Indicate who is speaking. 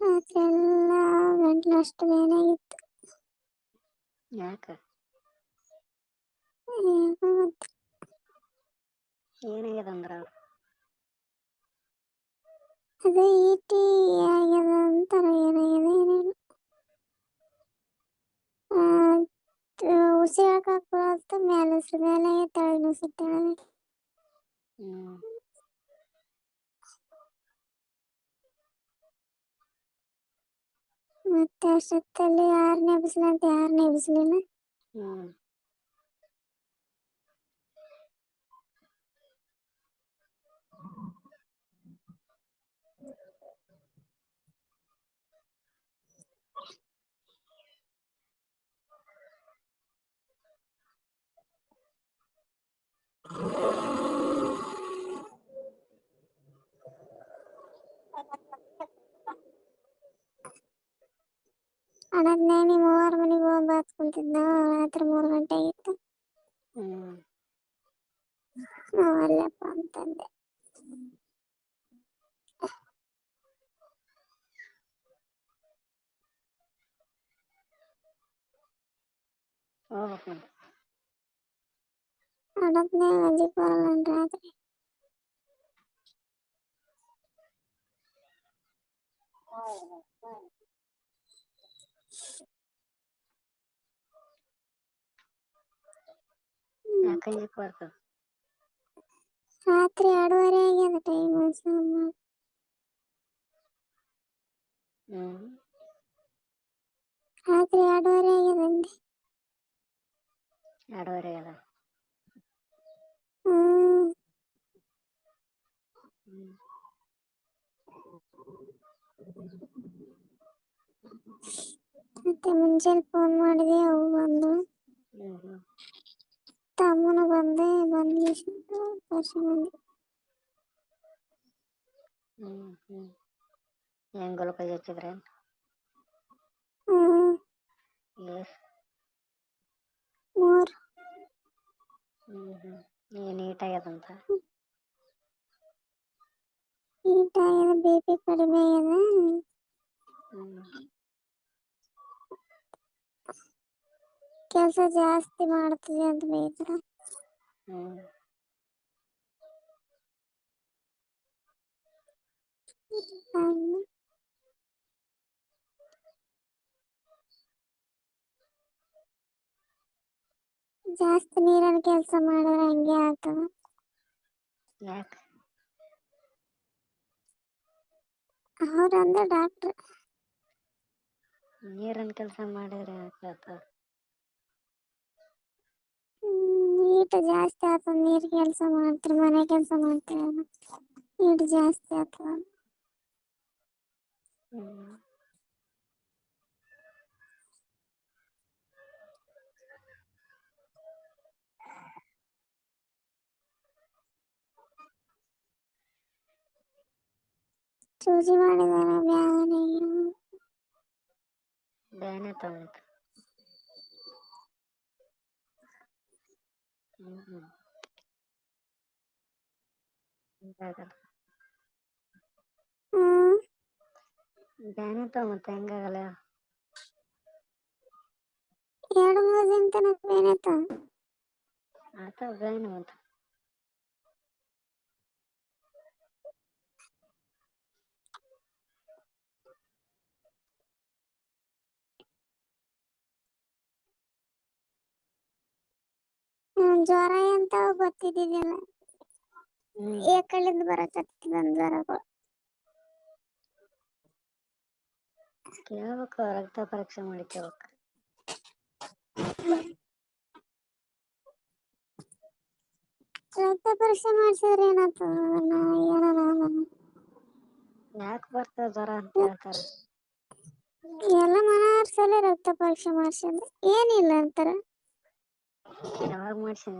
Speaker 1: ರಾತ್ರಿ ಎಲ್ಲ ಗಂಟ್ಲು ಅಷ್ಟು ಬೇನಾಗಿತ್ತು
Speaker 2: ಯಾಕೆ?
Speaker 1: ಏನೋ ಗೊತ್ತು.
Speaker 2: ಏನಾಗ್ಯದ ಅಂದ್ರ
Speaker 1: ಅದೇ ಈಟಿ ಆಗ್ಯದ ಅಂತಾರ ಏನಾಗ್ಯದ ಏನೇನು ಉಸಿರಾಕ ಮೇಲೆ ಉಸಿರು ಮೇಲೆ ತೆಳಗಿನ ಉಸಿರು ತೆಳಗೆ ಮತ್ತೆ ಅಷ್ಟೊತ್ತಲ್ಲಿ ಆರನೇ ಬಿಸಿಲಂತ ಯಾರನೇ ಬಿಸಿಲಿಲ್ಲ
Speaker 2: ಹ್ಮ್
Speaker 1: ಹಣದ್ನೇ ನಿಮ್ಮ ಮೂವರ ಮನೆಗೆ ಹೋಗಿ ಬಾತ್ ಕುಂತಿದ್ದ ರಾತ್ರಿ ಮೂರು ಗಂಟೆ ಆಗಿತ್ತು
Speaker 2: ಹ್ಮ್
Speaker 1: ನಾವ್ ಅಲ್ಲಪ್ಪ ಅಂತಂದೆ
Speaker 2: ಹೋಗ್ಬೇಕು
Speaker 1: ಹಣದ್ನೇ ಗಂಜಿ ಬರಲ್ಲ ರಾತ್ರಿ
Speaker 2: ಯಾಕೆ ಅಂಜಿಕ್ ಬರ್ತದ
Speaker 1: ರಾತ್ರಿ ಎರಡೂವರೆ ಆಗ್ಯದ ಟೈಮ್ ಸುಮ್ಮ
Speaker 2: ಹ್ಮ್
Speaker 1: ರಾತ್ರಿ ಎರಡೂವರೆ ಆಗ್ಯದ ಅಂದೆ
Speaker 2: ಎರಡೂವರೆ ಅದ
Speaker 1: ಹ್ಮ್
Speaker 2: ಹ್ಮ್
Speaker 1: ಮತ್ತೆ ಮುಂಜಾನೆ ಫೋನ್ ಮಾಡಿದೆ ಅವು ಬಂದು
Speaker 2: తమ్మున
Speaker 1: బందే
Speaker 2: బంద్
Speaker 1: చేసినట్టు
Speaker 2: పరిచయం ఏం గొలక చేసి
Speaker 1: నీట్ అయ్యదంతా నీట్ అయ్యదు బీపీ కడిమే
Speaker 2: కదా
Speaker 1: ಕೆಲಸ ಜಾಸ್ತಿ ಮಾಡ್ತಿದೆ ಅಂತ ಬೇಜಾರ. ಜಾಸ್ತಿ ನೀರಿನ ಕೆಲಸ ಮಾಡಿದ್ರೆ ಹಂಗೆ ಆಗ್ತದ.
Speaker 2: ಯಾಕೆ?
Speaker 1: ಅವ್ರಂದ್ರೆ ಡಾಕ್ಟ್ರ್.
Speaker 2: ನೀರಿನ ಕೆಲಸ ಮಾಡಿದ್ರೆ ಯಾಕೆ
Speaker 1: ಹೀಟ್ ಜಾಸ್ತಿ ಆಗ್ತದ ನೀರ್ ಕೆಲಸ ಮಾಡ್ತೀರಿ ಮನೆ ಕೆಲಸ ಮಾಡ್ತೀರಲ್ಲ ಹೀಟ್ ಜಾಸ್ತಿ ಆಗ್ತದ
Speaker 2: ಹ್ಮ್
Speaker 1: ಸೂಜಿ ಮಾಡಿದಾರ ಬ್ಯಾನೆ
Speaker 2: ಬ್ಯಾನೆ ತಗೊಂತ
Speaker 1: ఏడు అంతేగా. ఎంత నాకు తెంగగల
Speaker 2: ఏడు మోజంతన పేనత.
Speaker 1: గాయన ಜ್ವರ ಅಂತ ಗೊತ್ತಿದ್ದಿದ್ದಿಲ್ಲ.
Speaker 2: ಹ್ಮ್.
Speaker 1: ಏ ಕಡೆಯಿಂದ ಬರಕತ್ತಿದ ಜ್ವರಗಳು
Speaker 2: ಕೇಳ್ಬೇಕು ರಕ್ತ ಪರೀಕ್ಷೆ ಮಾಡಿಕೋಬೇಕು
Speaker 1: ರಕ್ತ ಪರೀಕ್ಷೆ ಮಾಡ್ಸಿದ್ರೆ ಏನಾಗ್ತದ
Speaker 2: ಯಾಕೆ ಬರ್ತದ ಜ್ವರ ಅಂತ ಹೇಳ್ತಾರೆ.
Speaker 1: ಎಲ್ಲ ಮನರ್ ಸಲ ರಕ್ತ ಪರೀಕ್ಷೆ ಮಾಡ್ಸಿದ್ರೆ. ಏನಿಲ್ಲ ಅಂತಾರ.
Speaker 2: 小孩儿我吃